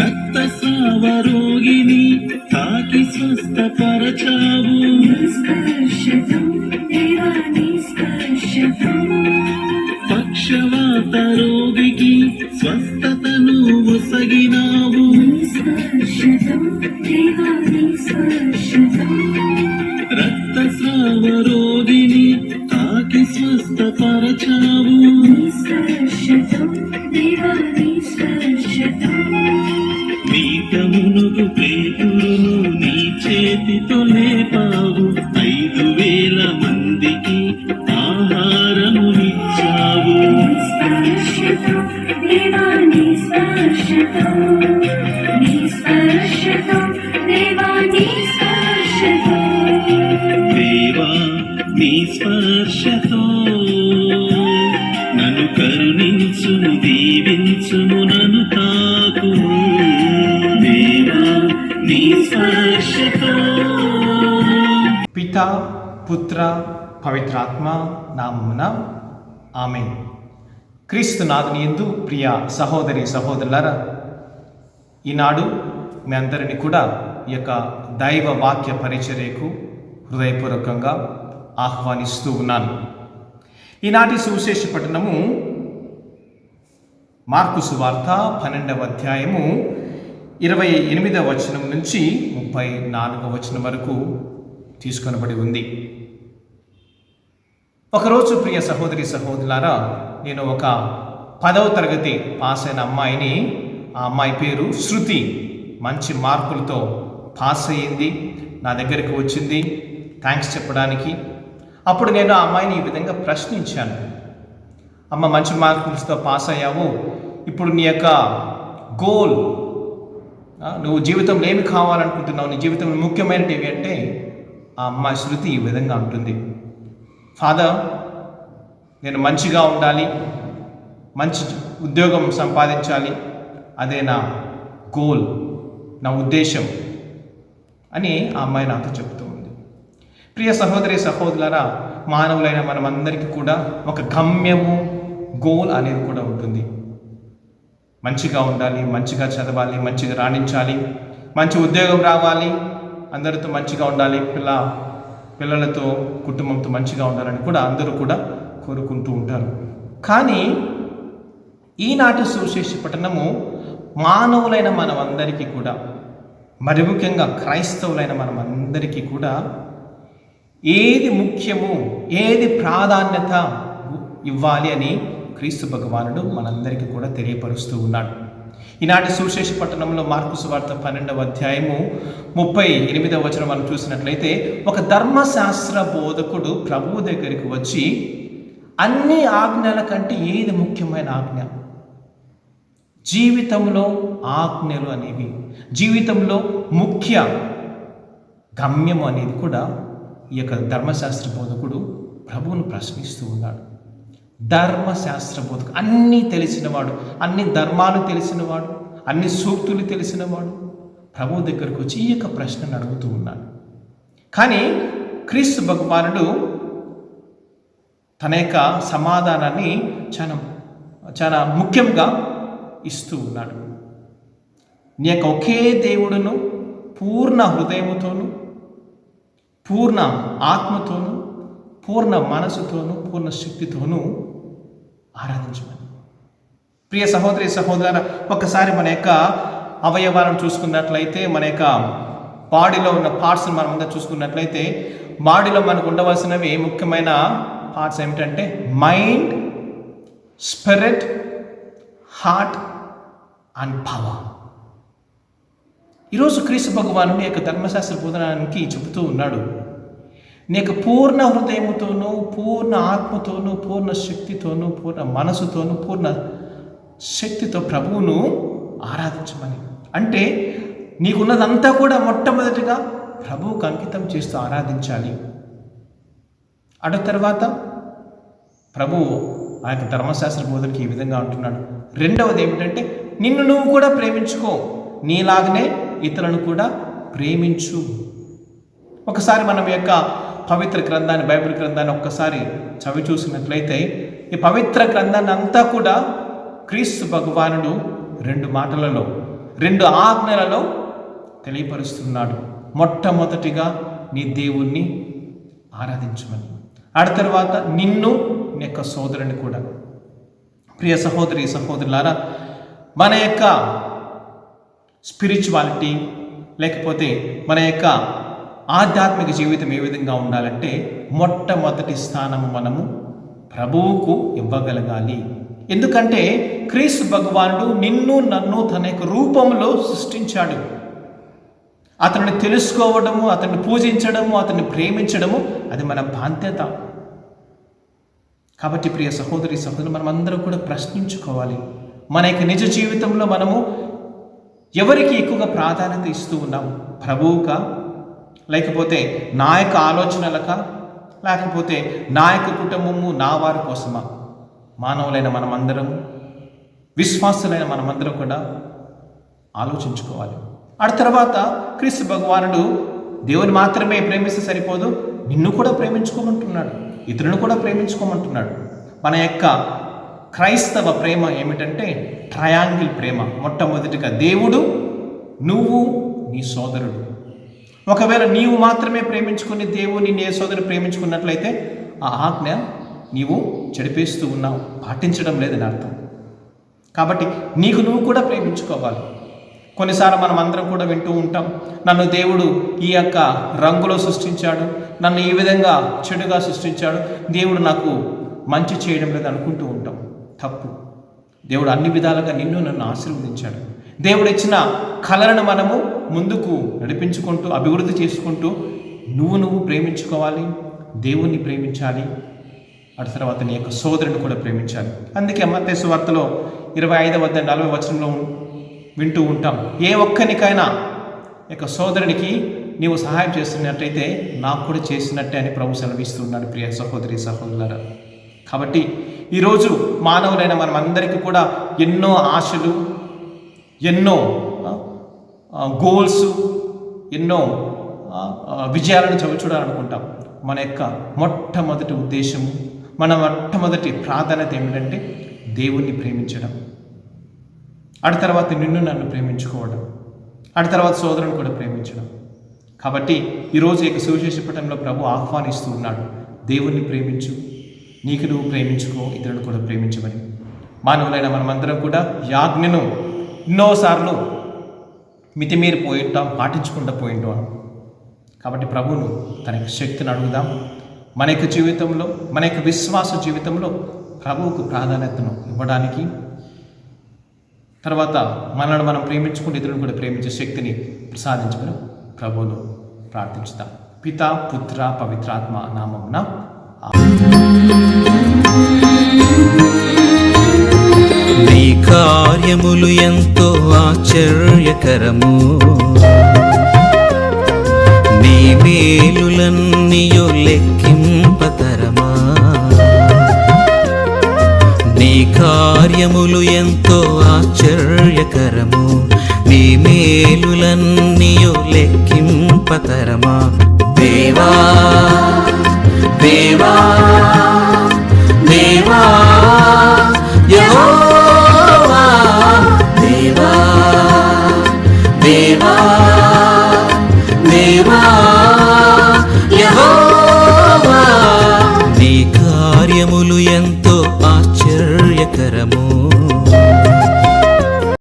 రక్త సావరోగిని తాకి స్వస్థపరచావు. పక్షవాత రోగికి దేవా నీ స్పర్శతో నన్ను కరుణించుము దీవించుము నన్ను తాకుము. దేవా నీ స్పర్శతో పిత పుత్ర పవిత్రాత్మ నామమున ఆమె క్రీస్తు నాథుని ఎందు ప్రియ సహోదరి సహోదరులారా ఈనాడు మీ అందరిని కూడా ఈ యొక్క దైవ వాక్య పరిచర్యకు హృదయపూర్వకంగా ఆహ్వానిస్తూ ఉన్నాను. ఈనాటి సువిశేష పట్టణము మార్కు సువార్త పన్నెండవ అధ్యాయము ఇరవై ఎనిమిదవ వచనం నుంచి ముప్పై నాలుగవ వచనం వరకు తీసుకొనబడి ఉంది. ఒకరోజు ప్రియ సహోదరి సహోదరులారా నేను ఒక పదవ తరగతి పాస్ అయిన అమ్మాయిని ఆ అమ్మాయి పేరు శృతి. మంచి మార్కులతో పాస్ అయ్యింది నా దగ్గరికి వచ్చింది థ్యాంక్స్ చెప్పడానికి. అప్పుడు నేను ఆ అమ్మాయిని ఈ విధంగా ప్రశ్నించాను. అమ్మ మంచి మార్కులతో పాస్ అయ్యావు. ఇప్పుడు నీ యొక్క గోల్ నువ్వు జీవితంలో ఏమి కావాలనుకుంటున్నావు? నీ జీవితంలో ముఖ్యమైనవి అంటే ఆ అమ్మాయి శృతి ఈ విధంగా ఉంటుంది ఫాదర్ నేను మంచిగా ఉండాలి మంచి ఉద్యోగం సంపాదించాలి అదే నా గోల్ నా ఉద్దేశం అని ఆ అమ్మాయి నాతో చెప్తూ ఉంది. ప్రియ సహోదరి సహోదరులారా మానవులైన మనమందరికీ కూడా ఒక గమ్యము గోల్ అనేది కూడా ఉంటుంది. మంచిగా ఉండాలి మంచిగా చదవాలి మంచిగా రాణించాలి మంచి ఉద్యోగం రావాలి అందరితో మంచిగా ఉండాలి పిల్ల పిల్లలతో కుటుంబంతో మంచిగా ఉండాలని కూడా అందరూ కూడా కోరుకుంటూ ఉంటారు. కానీ ఈనాటి సువిశేష పట్టణము మానవులైన మనమందరికీ కూడా మరి ముఖ్యంగా క్రైస్తవులైన మనమందరికీ కూడా ఏది ముఖ్యము ఏది ప్రాధాన్యత ఇవ్వాలి అని క్రీస్తు భగవానుడు మనందరికీ కూడా తెలియపరుస్తూ ఉన్నాడు. ఈనాటి సువిశేష పట్టణంలో మార్కు సువార్త పన్నెండవ అధ్యాయము ముప్పై ఎనిమిదవ వచనం మనం చూసినట్లయితే ఒక ధర్మశాస్త్ర బోధకుడు ప్రభువు దగ్గరికి వచ్చి అన్ని ఆజ్ఞల కంటే ఏది ముఖ్యమైన ఆజ్ఞ? జీవితంలో ఆజ్ఞలు అనేవి. జీవితంలో ముఖ్య గమ్యము అనేది కూడా ఈ యొక్క ధర్మశాస్త్ర బోధకుడు ప్రభువును ప్రశ్నిస్తూ ఉన్నాడు. ధర్మశాస్త్ర బోధకు అన్నీ తెలిసినవాడు అన్ని ధర్మాలు తెలిసినవాడు అన్ని సూక్తులు తెలిసినవాడు ప్రభు దగ్గరకు వచ్చి ఈ యొక్క ప్రశ్నను అడుగుతూ ఉన్నాడు. కానీ క్రీస్తు భగవానుడు తన యొక్క సమాధానాన్ని చాలా చాలా ముఖ్యంగా ఇస్తూ ఉన్నాడు. నీ యొక్క ఒకే దేవుడును పూర్ణ హృదయముతోను పూర్ణ ఆత్మతోను పూర్ణ మనసుతోను పూర్ణ శక్తితోనూ ఆరాధించమని. ప్రియ సహోదరి సహోదర ఒకసారి మన యొక్క అవయవాలను చూసుకున్నట్లయితే మన యొక్క బాడీలో ఉన్న పార్ట్స్ మనం అంతా చూసుకున్నట్లయితే బాడీలో మనకు ఉండవలసినవి ముఖ్యమైన పార్ట్స్ ఏమిటంటే mind spirit heart and power ఈరోజు క్రీస్తు భగవానుడి యొక్క ధర్మశాస్త్ర బోధనానికి చెబుతూ ఉన్నాడు. నీకు పూర్ణ హృదయముతోనూ పూర్ణ ఆత్మతోనూ పూర్ణ శక్తితోనూ పూర్ణ మనసుతోనూ పూర్ణ శక్తితో ప్రభువును ఆరాధించమని. అంటే నీకున్నదంతా కూడా మొట్టమొదటిగా ప్రభువుకు అంకితం చేస్తూ ఆరాధించాలి. అటు తర్వాత ప్రభువు ఆ యొక్క ధర్మశాస్త్ర బోధనకి ఈ విధంగా అంటున్నాడు. రెండవది ఏమిటంటే నిన్ను నువ్వు కూడా ప్రేమించుకో. నీలాగనే ఇతరులను కూడా ప్రేమించు. ఒకసారి మనం యొక్క పవిత్ర గ్రంథాన్ని బైబిల్ గ్రంథాన్ని ఒక్కసారి చవి చూసినట్లయితే ఈ పవిత్ర గ్రంథాన్ని అంతా కూడా క్రీస్తు భగవానుడు రెండు మాటలలో రెండు ఆజ్ఞలలో తెలియపరుస్తున్నాడు. మొట్టమొదటిగా నీ దేవుణ్ణి ఆరాధించమని. ఆడ తర్వాత నిన్ను నీ యొక్క సోదరుని కూడా. ప్రియ సహోదరి సహోదరులారా మన యొక్క స్పిరిచువాలిటీ లేకపోతే మన యొక్క ఆధ్యాత్మిక జీవితం ఏ విధంగా ఉండాలంటే మొట్టమొదటి స్థానము మనము ప్రభువుకు ఇవ్వగలగాలి. ఎందుకంటే క్రీస్తు భగవానుడు నిన్ను నన్ను తన యొక్క రూపంలో సృష్టించాడు. అతన్ని తెలుసుకోవడము అతన్ని పూజించడము అతన్ని ప్రేమించడము అది మన బాధ్యత. కాబట్టి ప్రియ సహోదరి సహోదరు మనం అందరం కూడా ప్రశ్నించుకోవాలి. మన యొక్క నిజ జీవితంలో మనము ఎవరికి ఎక్కువగా ప్రాధాన్యత ఇస్తూ ఉన్నాము? ప్రభువుకా? లేకపోతే నా యొక్క ఆలోచనలకా? లేకపోతే నా యొక్క కుటుంబము నా వారి కోసమా? మానవులైన మనమందరము విశ్వాసులైన మనమందరం కూడా ఆలోచించుకోవాలి. ఆ తర్వాత క్రీస్తు భగవానుడు దేవుని మాత్రమే ప్రేమిస్తే సరిపోదు. నిన్ను కూడా ప్రేమించుకోమంటున్నాడు. ఇతరులను కూడా ప్రేమించుకోమంటున్నాడు. మన యొక్క క్రైస్తవ ప్రేమ ఏమిటంటే ట్రయాంగిల్ ప్రేమ. మొట్టమొదటిగా దేవుడు నువ్వు నీ సోదరుడు. ఒకవేళ నీవు మాత్రమే ప్రేమించుకుని దేవుని నీ సోదరుడు ప్రేమించుకున్నట్లయితే ఆ ఆజ్ఞ నీవు చెడిపేస్తూ ఉన్నావు. పాటించడం లేదని అర్థం. కాబట్టి నీకు నువ్వు కూడా ప్రేమించుకోవాలి. కొన్నిసార్లు మనం అందరం కూడా వింటూ ఉంటాం నన్ను దేవుడు ఈ యొక్క రంగులో సృష్టించాడు నన్ను ఈ విధంగా చెడుగా సృష్టించాడు దేవుడు నాకు మంచి చేయడం లేదు అనుకుంటూ ఉంటాం. తప్పు. దేవుడు అన్ని విధాలుగా నిన్ను నన్ను ఆశీర్వదించాడు. దేవుడు ఇచ్చిన కళలను మనము ముందుకు నడిపించుకుంటూ అభివృద్ధి చేసుకుంటూ నువ్వు నువ్వు ప్రేమించుకోవాలి దేవుణ్ణి ప్రేమించాలి అటు తర్వాత నీ యొక్క సోదరుని కూడా ప్రేమించాలి. అందుకే మత్తేసు వార్తలో ఇరవై ఐదవ వద్ద నలభై వచనంలో వింటూ ఉంటాం. ఏ ఒక్కనికైనా యొక్క సోదరునికి నీవు సహాయం చేస్తున్నట్టయితే నాకు కూడా చేసినట్టే అని ప్రభు సెలవిస్తున్నాడు ప్రియ సహోదరి సహోదరు కాబట్టి ఈరోజు మానవులైన మనమందరికీ కూడా ఎన్నో ఆశలు ఎన్నో గోల్స్ ఎన్నో విజయాలను చవి చూడాలనుకుంటాం. మన యొక్క మొట్టమొదటి ఉద్దేశము మన మొట్టమొదటి ప్రాధాన్యత ఏమిటంటే దేవుణ్ణి ప్రేమించడం. ఆడ తర్వాత నిన్ను నన్ను ప్రేమించుకోవడం ఆడ తర్వాత సోదరుని కూడా ప్రేమించడం. కాబట్టి ఈరోజు యొక్క సువిశేష పటంలో ప్రభు ఆహ్వానిస్తూ ఉన్నాడు దేవుణ్ణి ప్రేమించు నీకు నువ్వు ప్రేమించుకో ఇతరులను కూడా ప్రేమించమని. మానవులైన మనమందరం కూడా యాజ్ఞను ఎన్నోసార్లు మితిమీరి పోయింటాం పాటించకుండా పోయింటాం. కాబట్టి ప్రభువును తన యొక్క శక్తిని అడుగుదాం. మన యొక్క జీవితంలో మన యొక్క విశ్వాస జీవితంలో ప్రభువుకు ప్రాధాన్యతను ఇవ్వడానికి తర్వాత మనల్ని మనం ప్రేమించుకుని ఇతరులను కూడా ప్రేమించే శక్తిని ప్రసాదించమని ప్రభువును ప్రార్థించుతాం. పిత పుత్ర పవిత్రాత్మ నామమున నీ కార్యములు ఎంతో ఆశ్చర్యకరము. నీ మేలులన్నీయో లెక్కింపతరమా. నీ కార్యములు ఎంతో ఆశ్చర్యకరము. నీ మేలులన్నీయు లెక్కింపతరమా. దేవా దేవా దేవా.